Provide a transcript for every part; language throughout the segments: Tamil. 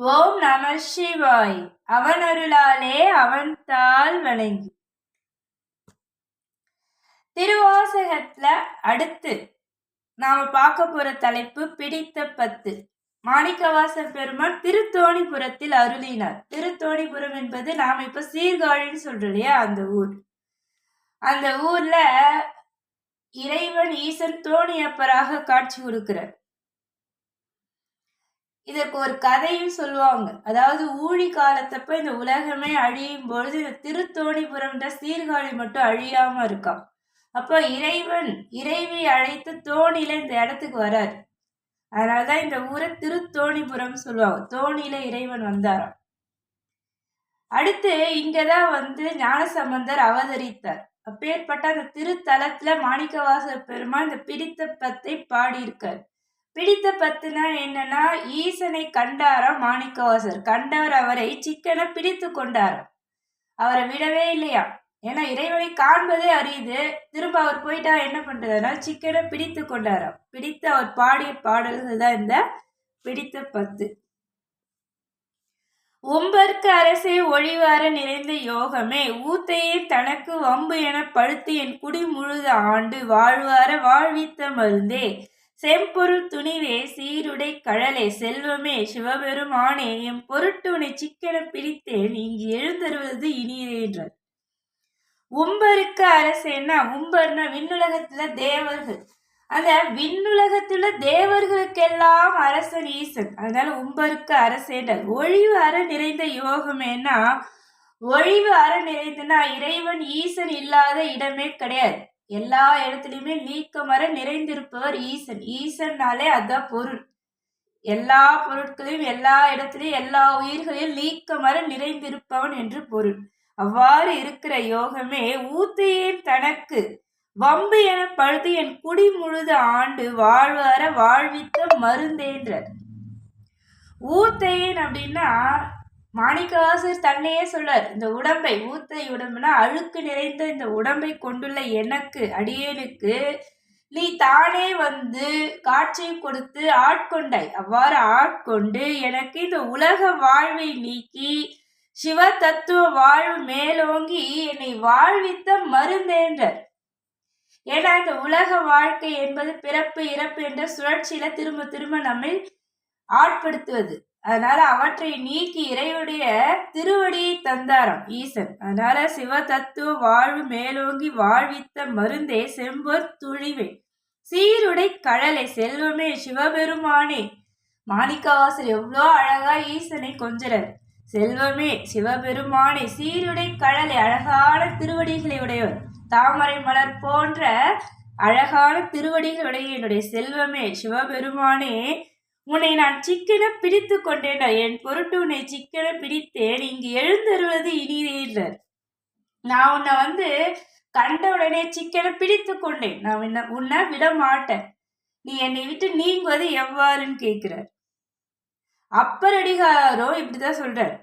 ஓம் நம சிவாய். அவன் அருளாலே அவன் தால் வணங்கி. திருவாசகத்துல அடுத்து நாம பார்க்க போற தலைப்பு பிடித்த பத்து. மாணிக்கவாசர் பெருமான் திருத்தோணிபுரத்தில் அருளினார். திருத்தோணிபுரம் என்பது நாம இப்ப சீர்காழின்னு சொல்றோம் இல்லையா? அந்த ஊர். அந்த ஊர்ல இறைவன் ஈசன் தோணியப்பராக காட்சி கொடுக்கிறார். இதற்கு ஒரு கதையும் சொல்லுவாங்க. அதாவது ஊழி காலத்தப்ப இந்த உலகமே அழியும் பொழுது இந்த திருத்தோணிபுரம்ன்ற சீர்காழி மட்டும் அழியாம இருக்கான் அப்போ இறைவன் இறைவி அழைத்து தோணியில இந்த இடத்துக்கு வராரு. அதனாலதான் இந்த ஊரை திருத்தோணிபுரம் சொல்லுவாங்க. தோணியில இறைவன் வந்தாராம். அடுத்து இங்கதான் வந்து ஞானசம்பந்தர் அவதரித்தார். அப்பேற்பட்ட அந்த திருத்தலத்துல மாணிக்கவாச பெருமா இந்த பிடித்த பத்தை பாடியிருக்கார். பிடித்த பத்துனா என்னன்னா ஈசனை கண்டாராம் மாணிக்கவாசர். கண்டவர் அவரை சிக்கனை பிடித்து கொண்டாராம். அவரை விடவே இல்லையா? ஏன்னா இறைவனை காண்பதே அறியுது திரும்ப அவர் போயிட்டா என்ன பண்றதுன்னா சிக்கனை பிடித்து கொண்டாராம். பிடித்து அவர் பாடிய பாடல்கள் தான் இந்த பிடித்த பத்து. உம்பர்க்கு அரசே ஒழிவார நிறைந்த யோகமே ஊத்தையே தனக்கு வம்பு என பழுத்து என் குடி முழுத ஆண்டு வாழ்வார வாழ்வித்த மருந்தே. செம்பொருள் துணிவே சீருடை கழலே செல்வமே சிவபெருமானே என் பொருட்டுனை சிக்கன பிடித்தேன் இங்கு எழுந்தருவது இனியே என்றார். உம்பருக்கு அரசேன்னா உம்பர்னா விண்ணுலகத்துல தேவர்கள். அந்த விண்ணுலகத்துல தேவர்களுக்கெல்லாம் அரசன் ஈசன். அதனால உம்பருக்கு அரசேன்றார் ஒழிவு அற நிறைந்த யோகமேனா ஒழிவு அற நிறைந்தனா இறைவன் ஈசன் இல்லாத இடமே கிடையாது. எல்லா இடத்துலையுமே நீக்கமர நிறைந்திருப்பவர் ஈசன். ஈசன்னாலே அதான் பொருள். எல்லா பொருட்களையும் எல்லா இடத்துலையும் எல்லா உயிர்களையும் நீக்கமர நிறைந்திருப்பவன் என்று பொருள். அவ்வாறு இருக்கிற யோகமே ஊத்தையேன் தனக்கு வம்பு என பழுது என் குடி முழுது ஆண்டு வாழ்வார வாழ்வித்த மருந்தேன்றார் ஊத்தையேன் அப்படின்னா மாணிக்கவாசர் தன்னையே சொல்றார் இந்த உடம்பை ஊத்தை உடம்புனா அழுக்கு நிறைந்த இந்த உடம்பை கொண்டுள்ள எனக்கு அடியேனுக்கு நீ தானே வந்து காட்சி கொடுத்து ஆட்கொண்டாய். அவ்வாறு ஆட்கொண்டு எனக்கு இந்த உலக வாழ்வை நீக்கி சிவ தத்துவ வாழ்வு மேலோங்கி என்னை வாழ்வித்த மருந்தேன்றார் ஏன்னா இந்த உலக வாழ்க்கை என்பது பிறப்பு இறப்பு என்ற சுழற்சியில திரும்ப திரும்ப நம்மை ஆட்படுத்துவது. அதனால அவற்றை நீக்கி இறையுடைய திருவடி தந்தாராம் ஈசன். அதனால சிவ தத்துவ வாழ்வு மேலோங்கி வாழ்வித்த மருந்தே செம்பொர் துழிவே சீருடை கழலை செல்வமே சிவபெருமானே. மாணிக்கவாசல் எவ்வளோ அழகா ஈசனை கொஞ்சரர் செல்வமே சிவபெருமானே சீருடை கழலை அழகான திருவடிகளை உடையவர். தாமரை மலர் போன்ற அழகான திருவடிகளுடைய என்னுடைய செல்வமே சிவபெருமானே. உன்னை நான் சிக்கென பிடித்து கொண்டேன் என் பொருட்டு உன்னை சிக்கென பிடித்தேன். இங்கு எழுந்தருவது இனிதேன்றார் நான் உன்னை வந்து கண்ட உடனே சிக்கனை பிடித்து கொண்டேன். நான் உன்னை உன்னை விட மாட்டேன். நீ என்னை விட்டு நீங்குவது எவ்வாறுன்னு கேட்கிறார். அப்பரடிகாரோ இப்படிதான் சொல்றார்.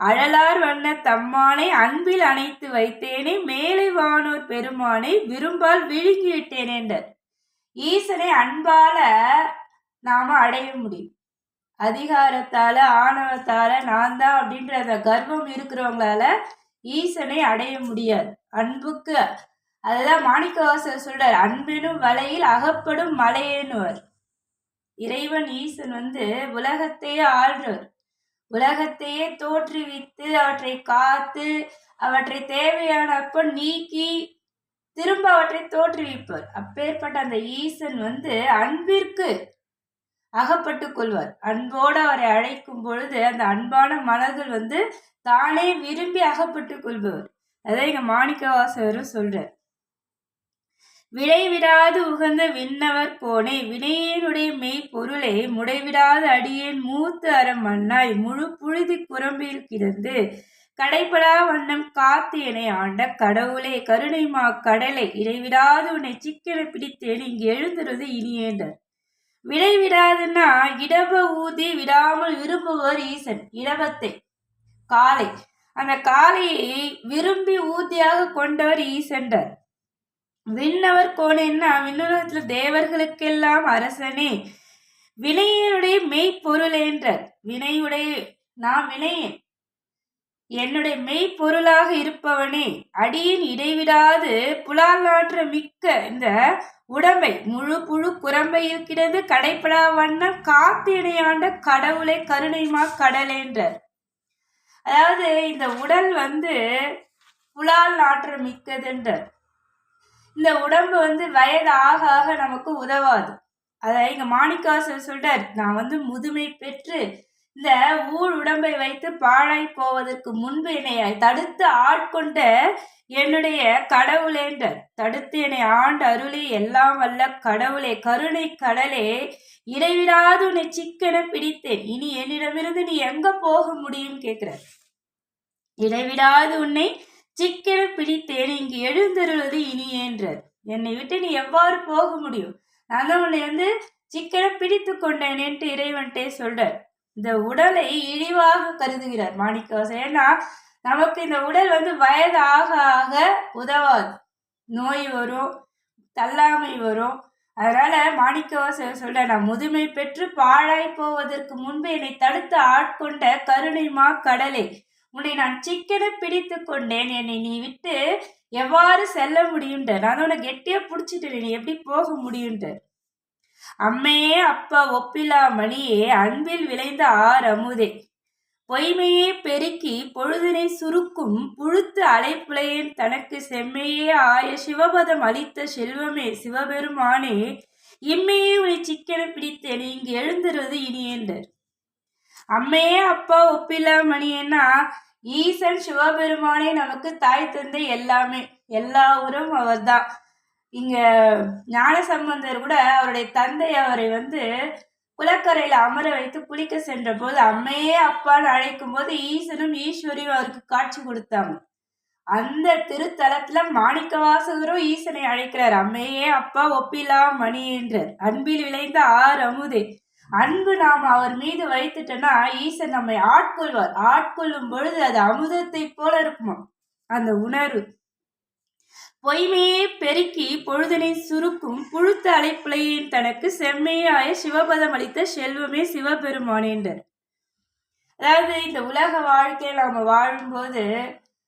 அழலார் வண்ண தம்மானை அன்பில் அணைத்து வைத்தேனே மேலை வானோர் பெருமானை விரும்பால் விழுங்கிவிட்டேன் என்றார். ஈசனை அன்பால நாம அடைய முடியும். அதிகாரத்தால ஆணவத்தால நான் தான் அப்படின்ற அந்த கர்வம் இருக்கிறவங்களால ஈசனை அடைய முடியாது. அன்புக்கு அதுதான் மாணிக்கவாசர் சொல்றார் அன்பினும் வலையில் அகப்படும் மலையேனுவர். இறைவன் ஈசன் வந்து உலகத்தையே ஆள்றவர். உலகத்தையே தோற்றுவித்து அவற்றை காத்து அவற்றை தேவையானப்ப நீக்கி திரும்ப அவற்றை தோற்றுவிப்பவர் அப்பேற்பட்ட அந்த ஈசன் வந்து அன்பிற்கு அகப்பட்டு கொள்வார். அன்போடு அவரை அழைக்கும் பொழுது அந்த அன்பான மலர்கள் வந்து தானே விரும்பி அகப்பட்டு கொள்பவர். அதை எங்க மாணிக்கவாசகரும் சொல்றார். விடைவிடாது உகந்த விண்ணவர் போனே வினையினுடைய மெய் பொருளை முடைவிடாத அடியேன் மூத்து அறம் மண்ணாய் முழு புழுதி குரம்பில் கிடந்து கடைப்படா வண்ணம் காத்தியனை ஆண்ட கடவுளே கருணை மா கடலை இடைவிடாது உன்னை சிக்கன பிடித்தேன் இங்கு எழுந்துறது இனியேண்டர் விடை விடாதுன்னா இடப ஊதி விடாமல் விரும்புவர் ஈசன். இடபத்தை காலை. அந்த காலையை விரும்பி ஊதியாக கொண்டவர் ஈசன்றார். விண்ணவர் கோணேன்னா விண்ணுலகத்துல தேவர்களுக்கெல்லாம் அரசனே. வினையனுடைய மெய்ப்பொருள் என்றார். வினையுடைய நான் வினையேன் என்னுடைய மெய்ப்பொருளாக இருப்பவனே அடியின் இடைவிடாது புலால் நாற்ற மிக்க இந்த உடம்பை முழு புழு குரம்பை இருக்கிறது கடைப்படா வண்ணம் காத்து இணையாண்ட கடவுளை கருணைமா கடலேன்றார். அதாவது இந்த உடல் வந்து புலால் நாற்ற மிக்கதுன்றார். இந்த உடம்பு வந்து வயது ஆக ஆக நமக்கு உதவாது. அதை இங்க மாணிக்காசர் சொல்றார் நான் வந்து முதுமை பெற்று இந்த ஊழ் உடம்பை வைத்து பாழாய் போவதற்கு முன்பு என்னை தடுத்து ஆட்கொண்ட என்னுடைய கடவுளேன்ற தடுத்து என்னை ஆண்டு அருளே எல்லாம் வல்ல கடவுளே கருணை கடலே இடைவிடாது உன்னை சிக்கென பிடித்தேன். இனி என்னிடமிருந்து நீ எங்க போக முடியும் கேட்கிறார். இடைவிடாது உன்னை சிக்கென பிடித்தேன். இங்கு எழுந்தருள்வது இனி என்றார். என்னை விட்டு நீ எவ்வாறு போக முடியும்? நான் தான் உன்னை வந்து சிக்கென பிடித்து கொண்டேனேன்ட்டு இறைவன்ட்டே சொல்றார். இந்த உடலை இழிவாக கருதுகிறார் மாணிக்கவாசர் ஏன்னா நமக்கு இந்த உடல் வந்து வயது ஆக ஆக உதவாது. நோய் வரும் தள்ளாமை வரும். அதனால மாணிக்கவாசர் சொல்ற நான் முதுமை பெற்று பாழாய் போவதற்கு முன்பு என்னை தடுத்து ஆட்கொண்ட கருணை மா கடலே. உன்னை நான் சிக்கன பிடித்து கொண்டேன். என்னை நீ விட்டு எவ்வாறு செல்ல முடியுன்ற நான் உன்னை கெட்டியா பிடிச்சிட்டு நீ எப்படி போக முடியுன்ற அம்மையே அப்பா ஒப்பிலா மணியே அன்பில் விளைந்த ஆர் அமுதே. பொய்மையே பெருக்கி பொழுதினை சுருக்கும் புழுத்து அலைப்புலையேன் தனக்கு செம்மையே ஆய சிவபதம் அளித்த செல்வமே சிவபெருமானே இம்மையே உன்னை சிக்கன பிடித்தேன் இங்கு எழுந்துருவது இனி என்றார். அம்மையே அப்பா ஒப்பிலா மணியன்னா ஈசன் சிவபெருமானே நமக்கு தாய் தந்தை எல்லாமே எல்லா உரம் அவர்தான். இங்க ஞான சம்பந்தர் கூட அவருடைய தந்தை அவரை வந்து குளக்கரையில அமர வைத்து குளிக்க சென்ற போது அம்மையே அப்பான்னு அழைக்கும் போது ஈசனும் ஈஸ்வரியும் அவருக்கு காட்சி கொடுத்தாங்க. அந்த திருத்தலத்துல மாணிக்க வாசகரும் ஈசனை அழைக்கிறார். அம்மையே அப்பா ஒப்பிலா மணி என்றார். அன்பில் விளைந்த ஆர் அமுதே அன்பு நாம் அவர் மீது வைத்துட்டோம்னா ஈசன் நம்மை ஆட்கொள்வார். ஆட்கொள்ளும் பொழுது அது அமுதத்தை போல இருக்குமா அந்த உணர்வு பொய்மையே பெருக்கி பொழுதனை சுருக்கும் புழுத்த அலைப்புலையின் தனக்கு செம்மையாய சிவபதம் அளித்த செல்வமே சிவபெருமானேண்டர் அதாவது இந்த உலக வாழ்க்கையில் நாம் வாழும்போது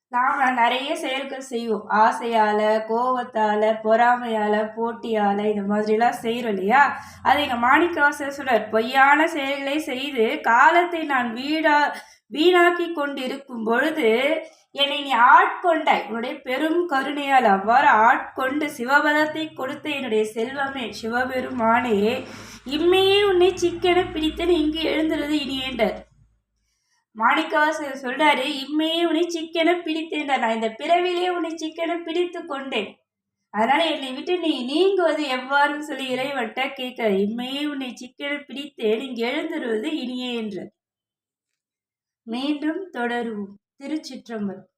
நாம் நிறைய செயல்கள் செய்வோம். ஆசையால் கோபத்தால் பொறாமையால் போட்டியால் இந்த மாதிரிலாம் செய்கிறோம் இல்லையா? அது எங்கள் மாணிக்கவாசர் பொய்யான செயல்களை செய்து காலத்தை நான் வீடா வீணாக்கி கொண்டிருக்கும் பொழுது என்னை நீ ஆட்கொண்டாய் உன்னுடைய பெரும் கருணையால் அவ்வாறு ஆட்கொண்டு சிவபதத்தை கொடுத்த என்னுடைய செல்வமே சிவபெருமானே இம்மையே உன்னை சிக்கென பிடித்தன் இங்கு இனி என்றர். மாணிக்கவாசர் சொல்றாரு இம்மையே உன்னை சிக்கென பிடித்தேன் நான் இந்த பிறவிலே உன்னை சிக்கென பிடித்து கொண்டேன். அதனால என்னை விட்டு நீ நீங்குவது எவ்வாறு சொல்லி இறைவன்ட்ட கேட்க இம்மையே உன்னை சிக்கென பிடித்தேன் இங்கு எழுந்துருவது இனியே என்று மீண்டும் தொடருவோம். திருச்சிற்றம்பலம்.